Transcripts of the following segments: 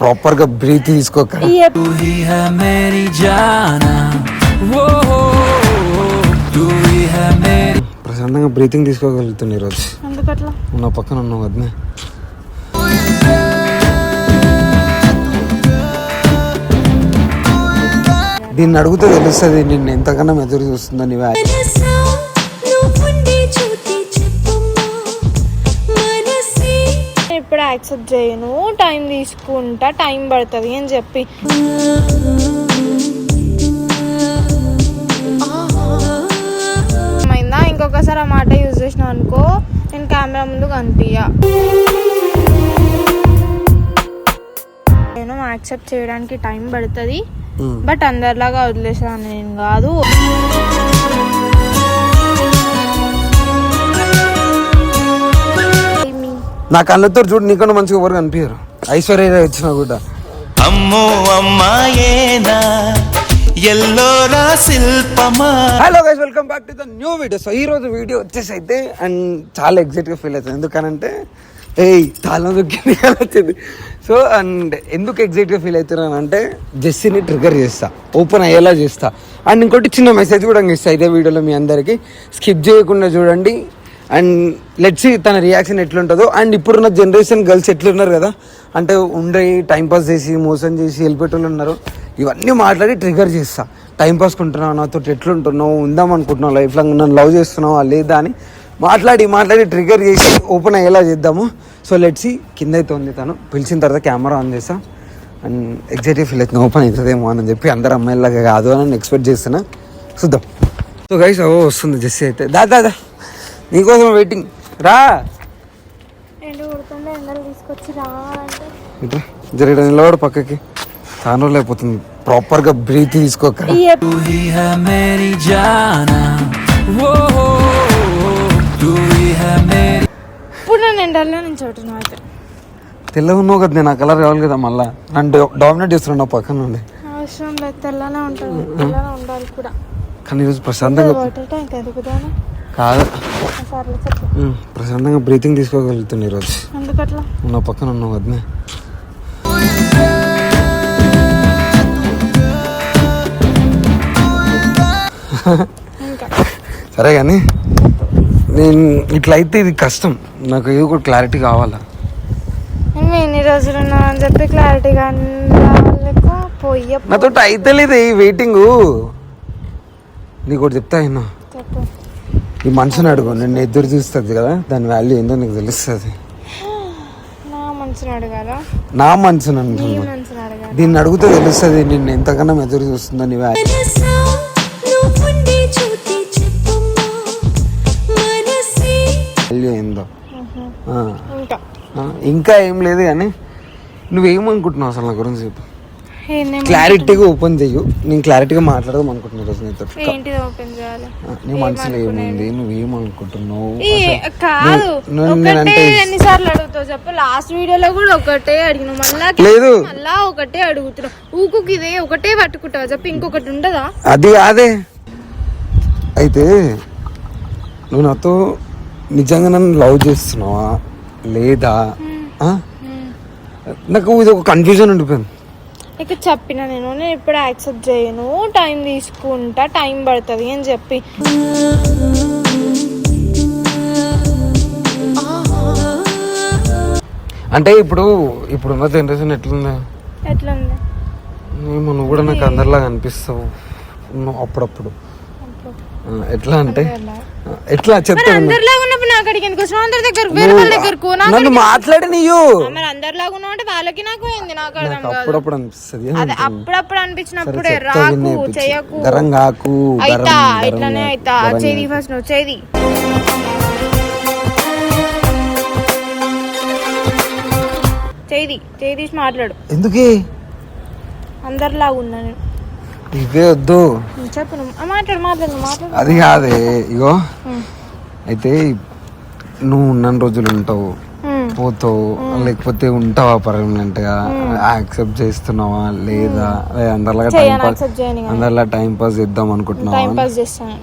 ప్రాపర్గా బ్రీత్ తీసుకోక. ప్రశాంతంగా బ్రీతింగ్ తీసుకోగలుగుతుంది ఈరోజు. నా పక్కన ఉన్నావు అదనే దీన్ని అడుగుతూ తెలుస్తుంది నిన్ను ఎంతకన్నా ఎదురు చూస్తుందని యాక్సెప్ట్ చేయను టైం తీసుకుంటా టైం పడుతుంది అని చెప్పి. అయిందా ఇంకొకసారి ఆ మాట యూజ్ చేసిన అనుకో నేను కెమెరా ముందు కనిపించా నేను యాక్సెప్ట్ చేయడానికి టైం పడుతుంది బట్ అందరిలాగా వదిలేసాను నేను కాదు. నా కళ్ళతో చూడు నీకన్నా మంచిగా ఎవరు కనిపించారు ఐశ్వర్య రాయ్ వచ్చినా కూడా. అమ్మో అమ్మాయేనా? Ellora శిల్పమా? Hello guys welcome back to the new video so ఈ రోజు వీడియో వచ్చేసి అయితే అండ్ చాలా ఎగ్జైట్గా ఫీల్ అవుతుంది. ఎందుకనంటే ఏయ్ తాళం దొక్కింది కదా వచ్చింది. సో అండ్ ఎందుకు ఎగ్జైట్గా ఫీల్ అవుతున్నాను అంటే జెస్సీని ట్రిగర్ చేస్తా. ఓపెన్ అయ్యేలా చేస్తా. అండ్ ఇంకోటి చిన్న మెసేజ్ కూడా ఇస్తా ఇదే వీడియోలో మీ అందరికి. స్కిప్ చేయకుండా చూడండి. అండ్ లెట్స్ తన రియాక్షన్ ఎట్లుంటుందో. అండ్ ఇప్పుడున్న జనరేషన్ గర్ల్స్ ఎట్లున్నారు కదా? అంటే ఉండే టైంపాస్ చేసి మోసం చేసి వెళ్ళిపెట్టేళ్ళు ఉన్నారు. ఇవన్నీ మాట్లాడి ట్రిగర్ చేస్తా. టైం కుంటున్నావు? నాతో ఎట్లుంటున్నావు? ఉందాం అనుకుంటున్నావు? లైఫ్ లాంగ్ నన్ను లవ్ చేస్తున్నావా? లేదా అని మాట్లాడి మాట్లాడి ట్రిగర్ చేసి ఓపెన్ అయ్యేలా చేద్దాము. సో లెట్సి కింద అయితే ఉంది తను. పిలిచిన తర్వాత కెమెరా ఆన్ చేస్తా. అండ్ ఎగ్జైటివ్ ఫీల్ అయితే ఓపెన్ అవుతుందేమో అని చెప్పి అందరు అమ్మాయిలాగా కాదు అని ఎక్స్పెక్ట్ చేస్తున్నా. చూద్దాం. సో గైస్ ఓ వస్తుంది జెస్సీ అయితే. దా దా దా. నీకోసం వెయిటింగ్ రా. జరగడం నిలబడు పక్కకి. తాను లేకపోతుంది ప్రాపర్గా బ్రీత్ తీసుకోక. తెల్ల ఉన్నావు కదా నేను ఆ కలర్ కావాలి కదా మళ్ళా. నన్ను డామినేట్ చేస్తున్నావు పక్కన నుండి. అవసరం లేదు తెల్లనే ఉంటుంది తెల్లనే ఉండాలి కూడా. కానీ ఈరోజు ప్రశాంతంగా కాదు. ప్రశాంతంగా బ్రీతింగ్ తీసుకోగలుగుతుంది ఈరోజు. నా పక్కన ఉన్నావు ఇంకా. సరే కానీ నేను ఇట్లా అయితే ఇది కష్టం. నాకు ఏదో ఒక క్లారిటీ కావాలా? నేను ఎన్ని రోజులు అని చెప్పి క్లారిటీగా రాలేక పోయి నాతో అయితే లేదు ఈ వెయిటింగ్ నీకు ఒకటి చెప్తా అయినా. ఈ మనసుని అడుగు నిన్ను ఎదురు చూస్తుంది కదా దాని వాల్యూ ఏందో నీకు తెలుస్తుంది. నా మనసుని అడగాల? నా మనసుని నీ అంటున్నా దీన్ని అడిగితే తెలుస్తుంది నిన్ను ఎంతకన్నా ఎదురు చూస్తుందో నీ వాల్యూ ఏందో. ఇంకా ఏం లేదు కానీ నువ్వేమనుకుంటున్నావు అసలు నా గురించి చెప్పు. క్లారిటీగా ఓపెన్ చెయ్యు. నేను క్లారిటీగా మాట్లాడదాం అనుకుంటున్నా ఈరోజు నీతో. ఓపెన్ చేయాలి? నీ మనసులో ఏముంది? నువ్వేమనుకుంటున్నావు ఈ అసలు కాదు. నువ్వు- ఒకటే ఎన్నిసార్లు అడుగుతావు చెప్పు. లాస్ట్ వీడియోలో కూడా ఒకటే అడిగిన. మళ్ళా లేదు. మళ్ళా ఒకటే అడుగుతున్నావు. ఊకుకి ఇదే ఒకటే పట్టుకుంటావు చెప్పు. ఇంకొకటి ఉండదా? అది కాదే. అయితే నువ్వు నాతో నిజంగా నన్ను లవ్ చేస్తున్నావా? లేదా? నాకు ఇది ఒక కన్ఫ్యూజన్ ఉండిపోయింది. ఇక చెప్పిన నేను నేను ఇప్పుడు యాక్సెప్ట్ చేయను. టైం తీసుకుంటా టైం పడుతుంది అని చెప్పి. అంటే ఇప్పుడు ఇప్పుడున్న జనరేషన్ ఎట్లుంది? ఎట్లుంది? నువ్వు కూడా నాకు అందరిలాగా అనిపిస్తావు. నువ్వు అప్పుడప్పుడు. ఎట్లా అంటే? ఎట్లా చెప్తా. అందరిలాగా ఎందుకు వచ్చినావు? అందరి దగ్గరకు వేరే వాళ్ళ దగ్గరకు నాకు నన్ను మాట్లాడి నీయు. మరి అందరిలాగా ఉన్నావు అంటే వాళ్ళకి నాకు ఏంది? నాకు అర్థం కాదు. అప్పుడప్పుడు అనిపిస్తుంది అదే అప్పుడప్పుడు అనిపించినప్పుడే రాకు. చెయ్యకు గరం కాకు అయితా ఇట్లానే అయితా. చేది. ఫస్ట్ నువ్వు చేది. చేది తీసి మాట్లాడు. ఎందుకే? అందరిలాగా ఉన్నా నేను. ఇవే వద్దు. చెప్పు మాట్లాడు మాట్లాడు మాట్లాడు. అది కాదే ఇగో. అయితే నువ్వు ఉన్న రోజులు ఉంటావు. పోతావు. లేకపోతే ఉంటావా పర్మనెంట్గా యాక్సెప్ట్ చేస్తున్నావా? లేదా? అందరిలాగా టైం పాస్. అందరిలా టైం పాస్ చేద్దాం అనుకుంటున్నావా? టైం పాస్ చేస్తాను.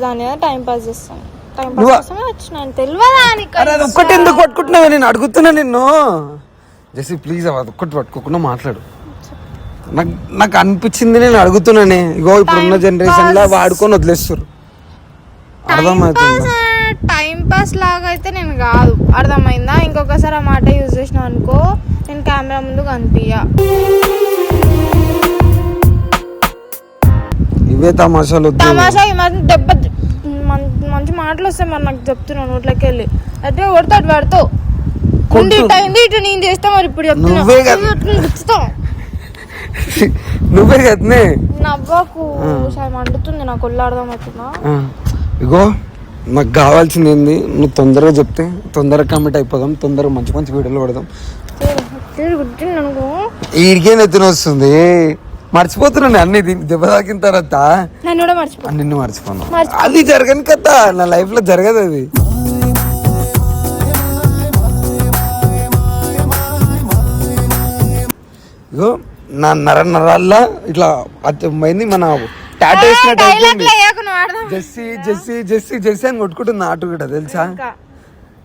దాని టైం పాస్ టైం పాస్ వచ్చినాను. తెలియదా ఒక్కటి ఎందుకు పట్టుకుంటున్నావే? నేను అడుగుతున్నా నిన్ను. జస్ట్ ప్లీజ్ అది ఒక్కటి పట్టుకోకుండా మాట్లాడు. నాకు నాకు అనిపించింది నేను అడుగుతున్నానే. ఇగో ఇప్పుడున్న జనరేషన్లో వాడుకొని వదిలేస్తారు టైం పాస్ లాగా అయితే నేను కాదు. అర్థమైందా? ఇంకొకసారి ఆ మాట యూజ్ చేసిన అనుకో నేను కెమెరా ముందు కనిపించా ఇవే తమాషాలు. తమాషా ఈ మధ్య దెబ్బ మంచి మాటలు వస్తాయి మరి నాకు చెప్తున్నాను నోట్లోకి వెళ్ళి అయితే కొడతాడు పడతావు ముందు ఇటు అయింది ఇటు నేను చేస్తా మరి ఇప్పుడు చెప్తున్నా. నువ్వే కదా. నువ్వు కదనే? నవ్వకు. సరే మండుతుంది నాకు ఒళ్ళు అర్థమవుతుందా? ఇగో నాకు కావాల్సింది ఏంది నువ్వు తొందరగా చెప్తే తొందరగా కమిట్ అయిపోదాం తొందరగా మంచి మంచి వీడియోలు పడదాం. ఈడికే నెత్తిన వస్తుంది? మర్చిపోతున్నాను అన్ని దెబ్బ తాకిన తర్వాత. నన్ను మర్చిపోను. మర్చిపో. అది జరగని కదా నా లైఫ్లో జరగదు అది. ఇగో నా నర నరాల్లో ఇట్లా అయింది మన టాటా డైలాగ్ అయిపోయింది. జెస్సీ జెస్సీ జెస్సీ జెస్సీ అని కొట్టుకుంటుంది ఆట కూడా తెలుసా?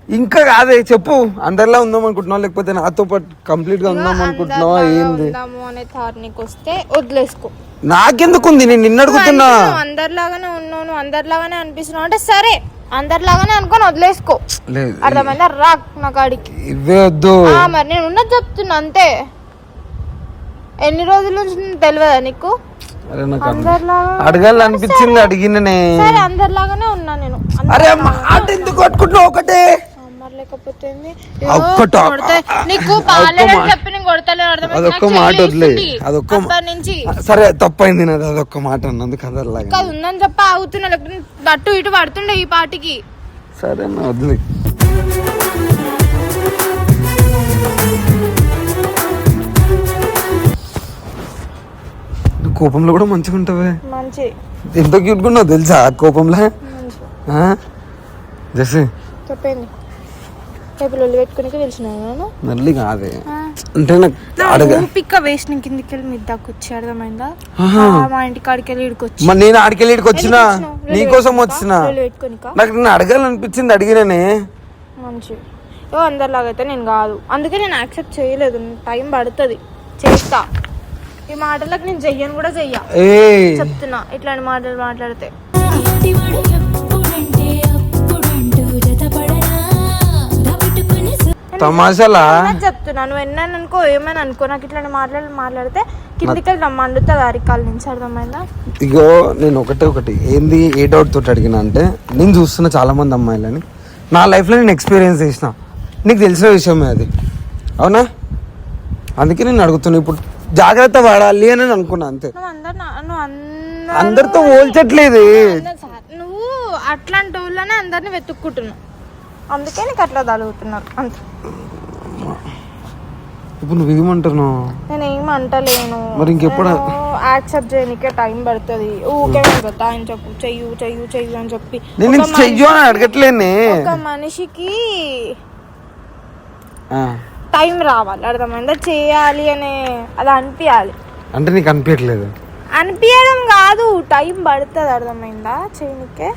ఇంకా. కాదే చెప్పు. అందరిలా ఉందాం అనుకుంటున్నావు? లేకపోతే నాతో పాటు కంప్లీట్గా ఉందాం అనుకుంటున్నావా? ఏంది? వస్తే వదిలేసుకో. నాకెందుకు ఉంది నేను నిన్ను అడుగుతున్నా. అందరిలాగానే ఉన్నావు నువ్వు అందరిలాగానే అనిపిస్తున్నావు అంటే సరే అందరిలాగానే అనుకొని వదిలేసుకో. లేదు. అర్థమైందా? రా నా కాడికి. ఇవే వద్దు. ఆ, మరి నేను ఉన్నది చెప్తున్నా అంతే. ఎన్ని రోజుల నుంచి తెలియదా నీకు? అరే నాకు అర్థం- అందరిలాగా అడగాలనిపించింది అడిగిననే సరే అందరిలాగానే ఉన్నా నేను. అరే ఆట ఎందుకు కొట్టుకుంటున్నావు ఒకటే? నీకు బాగాలేదని చెప్పి నేను కొడతలేదు అర్థమైందా? అదొక్క మాట వదిలే. అదొక్క నుంచి. సరే తప్పైంది నాది అదొక్క మాట అన్నందుకు అందరిలాగా ఉందని చెప్పి లేకపోతే అటు ఇటు పడుతుండే ఈ పాటికి. సరే అన్న వదిలే. కోపంలో కూడా మంచిగా ఉంటావే మంచి. ఎంత క్యూట్ ఉన్నావు తెలుసా కోపంలో? జెస్సీ. నేను నల్లి కాదే అంటే నాకు ఊపిక వేసిన కిందికి వెళ్ళి మీ దాకా వచ్చి అర్థమైందా మా ఇంటి కాడికి వెళ్ళి ఇడికొచ్చి మరి నేను ఆడికెళ్ళి ఇక్కడికి వచ్చినా ఎందుకు నీకోసం వచ్చిన? నాకు నేను అడగాలనిపించింది అడిగిననే. మంచి. ఓ అందరిలాగైతే నేను కాదు. అందుకే నేను యాక్సెప్ట్ చేయలేదు. టైం పడుతుంది. చేస్తా. ఈ మాటలకు నేను చెయ్యను కూడా చెయ్య. ఏ చెప్తున్నా ఇట్లాంటి మాటలు మాట్లాడితే. తమాషాలా? చెప్తున్నా నువ్వు ఎన్నని అనుకో ఏమైనా అనుకో నాకు ఇట్లాంటి మాటలు మాట్లాడితే కిందికి మండుతుంది అరికాల నుంచి అర్థమైందా? ఇగో నేను ఒకటే ఒకటి ఏంది ఏ డౌట్ తోటి అడిగినా అంటే నేను చూస్తున్న చాలా మంది అమ్మాయిలని నా లైఫ్లో నేను ఎక్స్పీరియన్స్ చేసిన. నీకు తెలిసిన విషయమే అది. అవునా? అందుకే నేను అడుగుతున్నా ఇప్పుడు జాగ్రత్త పడాలి అని నేను అనుకున్నా అంతే. నువ్వు అందరు నువ్వు అందరు అందరితో పోల్చట్లేదు నువ్వు అట్లాంటి వాళ్ళనే అందరిని వెతుక్కుంటున్నావు. అందుకే నీకు అట్లా తగులుతున్నారు. అంతే. ఇప్పుడు నువ్వు ఏమంటున్నావు నేను ఏం అంటలేను. మరి ఇంకెప్పుడు? యాక్సెప్ట్ చేయనికే టైం పడుతుంది. ఊకే కదా ఆయన చెప్పు చెయ్యు చెయ్యు చెయ్యు అని చెప్పి. నేను ఒక నీకు చెయ్యు అని అడగట్లేనే. ఒక మనిషికి ఆ, టైం రావాలి అర్థమైందా? చేయాలి అనే అది అనిపించాలి అంటే నీకు అనిపించట్లేదు అనిపించడం కాదు టైం పడుతుంది అర్థమైందా? చేయనికే.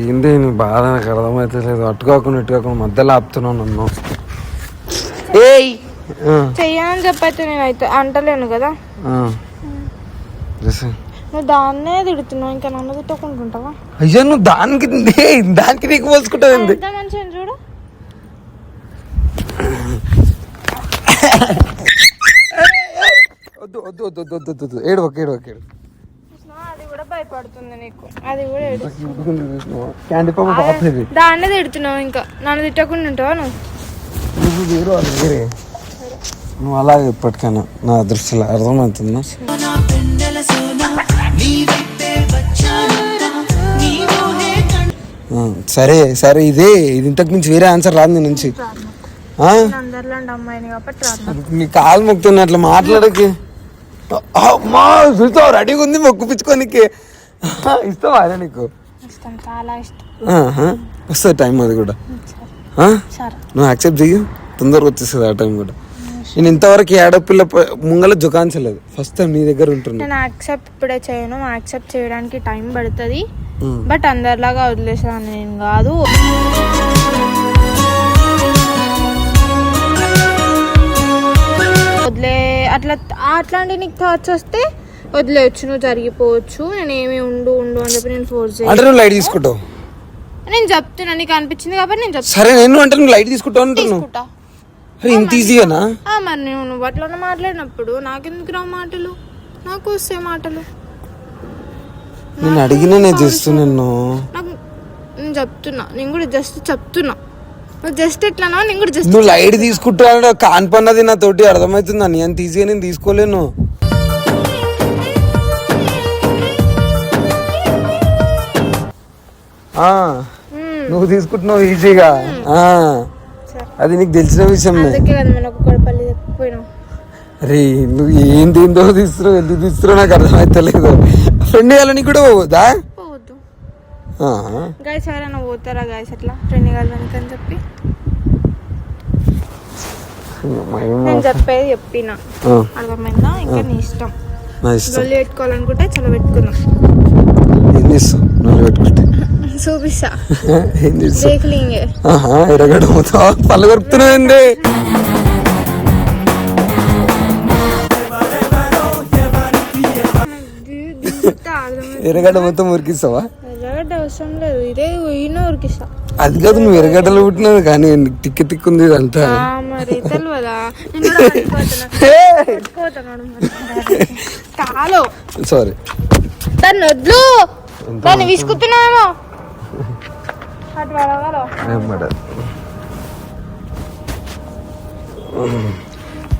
ఏంది నీ బాధ నాకు అర్థమైతే లేదు అటు కాకుండా ఇటు కాకుండా మధ్యలో ఆపుతున్నావు నన్ను. ఏయ్! ఆ, చెయ్యనని చెప్పైతే నేనైతే అంటలేను కదా. నువ్వు దాన్నే తిడుతున్నావు ఇంకా నన్ను తిట్టకుంటుంటావా? అయ్యో నువ్వు దానికి దానికి నీకు పోల్చుకుంటావు ఎంత చూడు వద్దు వద్దు వద్దు వద్దు వద్దు వద్దు. ఏడు ఒక ఏడు ఒక ఏడు. చూసినావా? అది కూడా భయపడుతుంది నీకు. అది కూడా ఏడు. క్యాండీ పాప పాపది దాన్నే తిడుతున్నావు ఇంకా. నన్ను తిట్టకుండా ఉంటావా నువ్వు? నువ్వు వేరు అది వేరే. నువ్వు అలాగే ఇప్పటికైనా నా దృష్టిలో అర్థమవుతుందా? సరే సరే ఇదే. ఇది ఇంతకు మించి వేరే ఆన్సర్ రాదు నీ నుంచి. నీ కాలు మొక్కుతున్నా అట్లా మాట్లాడకి. అమ్మా చూస్తావు రెడీగా ఉంది మొక్కు పిచ్చుకోనికి. ఇస్తావా అదే నీకు. వస్తుంది టైం అది కూడా. నువ్వు యాక్సెప్ట్ చెయ్యి తొందరగా వచ్చేస్తుంది ఆ టైం కూడా. నేను ఇంతవరకు ప- ముంగల జుకాంచలేదు ఫస్ట్ టైం నీ దగ్గర ఉంటున్నా. నేను యాక్సెప్ట్ ఇప్పుడే చేయను యాక్సెప్ట్ చేయడానికి టైం పడుతుంది. బట్ అందరిలాగా వదిలేసాను నేను కాదు. అట్లా అట్లాంటి నీకు థాట్స్ వస్తే వదిలేయచ్చు నువ్వు జరిగిపోవచ్చు. నేను ఏమి ఉండు ఉండు అని చెప్పి నేను ఫోర్స్ అంటే నువ్వు లైట్ తీసుకుంటావు? నేను చెప్తున్నా నీకు అనిపించింది కాబట్టి నేను చెప్తున్నా. సరే నేను అంటే నువ్వు లైట్ తీసుకుంటావు అంటున్నావు? తీసుకుంటా. అరే ఇంత ఈజీగానా ఆ, మరి నువ్వు అట్లా మాట్లాడినప్పుడు నాకెందుకు రావు మాటలు? నాకు వస్తే మాటలు. నేను అడిగిన నేను చేస్తున్నాను నాకు నేను చెప్తున్నా నేను కూడా జస్ట్ చెప్తున్నా. నువ్వు జస్ట్ ఎట్లానో నేను కూడా జస్ట్ నువ్వు లైట్ తీసుకుంటావు? కాన్పన్నది నా తోటి అర్థమవుతుందా? నీ అంత ఈజీగా నేను తీసుకోలేను ఆ, నువ్వు తీసుకుంటున్నావు ఈజీగా. అది నీకు తెలిసిన విషయం అరే నువ్వు ఏం దేంతో తీస్తున్నావు ఎందుకు తీస్తున్నావు నాకు అర్థమవుతలేదు ఫ్రెండ్ కాలని కూడా ఆ, గాయస్ ఎవరైనా పోతారా గాయస్ అట్లా ట్రైన్ కలవడానికి అని చెప్పి. నేను చెప్పేది చెప్పిన. అర్థమైందా? ఇంకా నీ ఇష్టం. పెట్టుకోవాలనుకుంటే చలో పెట్టుకున్నాం. చూపిస్తా. ఎరగడ పళ్ళు మొత్తం ఉరికిస్తావా? అవసరం లేదు. ఇదే ఈయన ఉరికిస్తా అది కాదు నువ్వు ఎర్రగడ్డలు పుట్టినది కానీ తిక్కి ఇదంతా మరి తెలియదా పట్టుకోతున్నా. పట్టుకోతున్నాడు మరి. చాలు సారీ దాన్ని వద్దు దాన్ని విసుకుతున్నామేమో అటు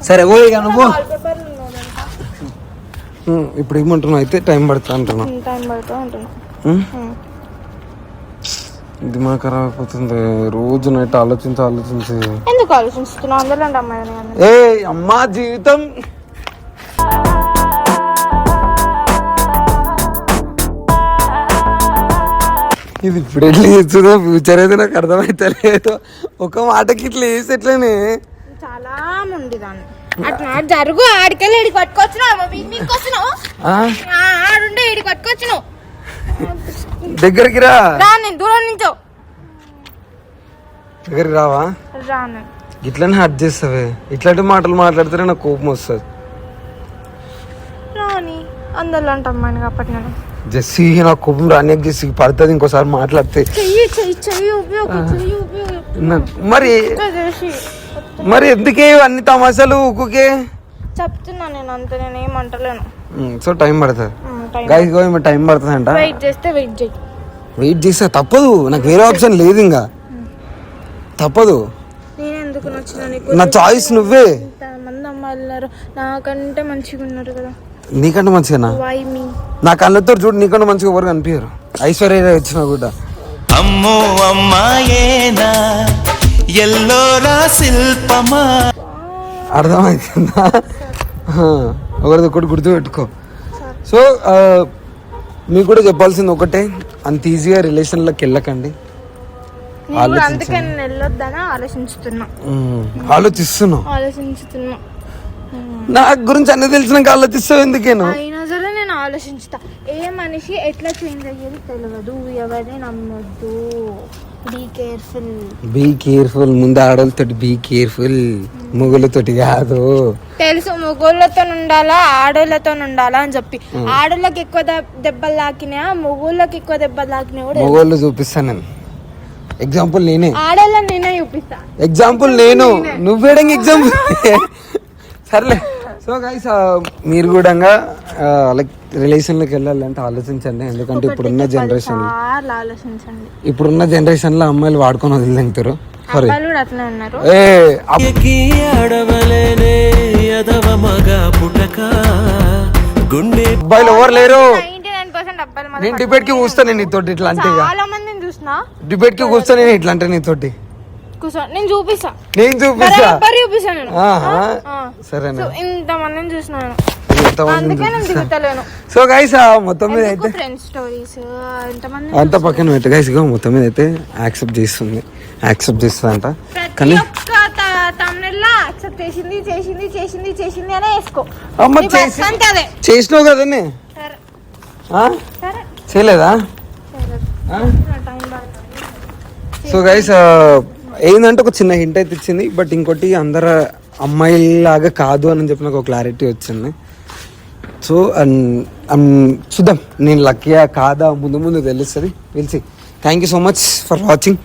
సరే ఓ ఇక నువ్వు ఇప్పుడు ఏమంటున్నావు? అయితే టైం పడుతుంది అంటున్నావు. Time um? దిమాగ్ ఖరాబ్ అయిపోతుంది రోజు నైట్ ఆలోచించి ఆలోచించి. ఎందుకు ఆలోచిస్తున్నావు? అందులో అమ్మాయి ఏ అమ్మా జీవితం. ఇది ఇప్పుడు ఎట్లా చేస్తుందో ఫ్యూచర్ అయితే నాకు అర్థమైతలేదు. ఒక మాటకి ఇట్లా చేసి ఎట్లనే చాలా ముండి దాన్ని. అట్లా జరుగు ఆడికెళ్ళి ఇడికి పట్టుకొచ్చినావు మీకు వచ్చినావు ఆ? ఆడుండే ఇడికి పట్టుకొచ్చినావు దగ్గరికి రా. దూరం నుంచో. దగ్గరికి రావా? రాను. ఇట్లనే హర్ట్ చేస్తావే. ఇట్లాంటి మాటలు మాట్లాడితేనే నాకు కోపం వస్తుంది. రాని అందరిలో అంటే అమ్మాయిని కాబట్టి నేను జెస్సీ నాకు కోపం రానియకు జెస్సీ పడుతుంది ఇంకోసారి మాట్లాడితే. మరి మరి ఎందుకే అన్ని తమాషాలు ఊకుకే? చెప్తున్నా నేను అంత నేను ఏమంటలేను సో టైం పడుతుంది. టైం గాయస్ గో టైం పడుతుంది అంట వెయిట్ చేస్తే వెయిట్ చేయి. వెయిట్ చేస్తా తప్పదు. నాకు వేరే ఆప్షన్ లేదు ఇంకా. తప్పదు. నేను ఎందుకు నచ్చిన నీకు? నా చాయిస్ నువ్వే. మంది అమ్మాయిలు ఉన్నారు. నాకంటే మంచిగా ఉన్నారు కదా. నీకంటే మంచిగా వై మీ నా కళ్ళతో చూడు నీకంటే మంచిగా ఎవరు కనిపించారు. ఐశ్వర్య రాయ్ వచ్చినా కూడా. అమ్మో అమ్మాయేనా? ఎల్లోరా శిల్పమా? అర్థమవుతుందా ఒకరిది ఒకటి గుర్తు పెట్టుకో సో మీకు కూడా చెప్పాల్సింది ఒకటే అంత ఈజీగా రిలేషన్లోకి వెళ్ళకండి. నేను కూడా అందుకే నేను వెళ్ళొద్దని ఆలోచించుతున్నా. ఉమ్, ఆలోచిస్తున్నావు ఆలోచించుతున్నా. నా గురించి అన్ని తెలిసినాక ఆలోచిస్తావు ఎందుకేను? అయినా సరే నేను ఏ మనిషి ఎట్లా చేంజ్ అయ్యేది తెలియదు ఎవరిని నమ్మొద్దు. బీ కేర్ఫుల్ బీ కేర్ఫుల్ ముందు ఆడవాళ్ళతోటి బీ కేర్ఫుల్ మొగులతోటి కాదు. తెలుసు మొగోళ్ళతో ఉండాలా ఆడోళ్ళతో ఉండాలా అని చెప్పి. ఆడోళ్ళకి ఎక్కువ దెబ్- దెబ్బలు తాకినా మొగోళ్ళకి ఎక్కువ దెబ్బలు తాకినా కూడా మొగోళ్ళు చూపిస్తాను నేను. ఎగ్జాంపుల్ నేనే. ఆడోళ్ళని నేనే చూపిస్తా. ఎగ్జాంపుల్ నేను. నువ్వేడంగా ఎగ్జాంపుల్ సర్లే. సో గైస్ మీరు కూడా లైక్ రిలేషన్లోకి వెళ్ళాలంటే ఆలోచించండి. ఎందుకంటే ఇప్పుడున్న జనరేషన్ ఆలోచించండి. ఇప్పుడున్న జనరేషన్లో అమ్మాయిలు వాడుకొని వదిలింటారు. అబ్బాయిలు ఎవరు లేరు? నైన్ డిబేట్కి కూర్చా నేను నీతోటి ఇట్లా అంటే డిబేట్కి కూర్చో నేను ఇట్లా అంటే నీతోటి. కూర్చో నేను చూపిస్తా. నేను చూపిస్తా. బరాబర్ చూపిస్తా నేను. ఆహా. ఆ. సరేనా సో ఇంత మందిని చూసినాను సో గైస్ మొత్తం మీద అయితే అంతా పక్కన పెట్టు గైస్ మొత్తం మీద అయితే యాక్సెప్ట్ చేస్తుంది. యాక్సెప్ట్ చేస్తుందంట. ప్రతి కానీ చేసింది చేసింది చేసింది చేసింది అనే వేసుకో. అమ్మ చేసినావు కదనే సరే? సరే. చేయలేదా? సరే. సో గైస్ ఏంటంటే ఒక చిన్న హింట్ అయితే ఇచ్చింది బట్ ఇంకోటి అందరు అమ్మాయిలాగా కాదు అని చెప్పి నాకు ఒక క్లారిటీ వచ్చింది. సో అండ్ um, చూద్దాం నేను లక్కీయా కాదా? ముందు ముందు తెలుస్తుంది. తెలిసి thank you so much for watching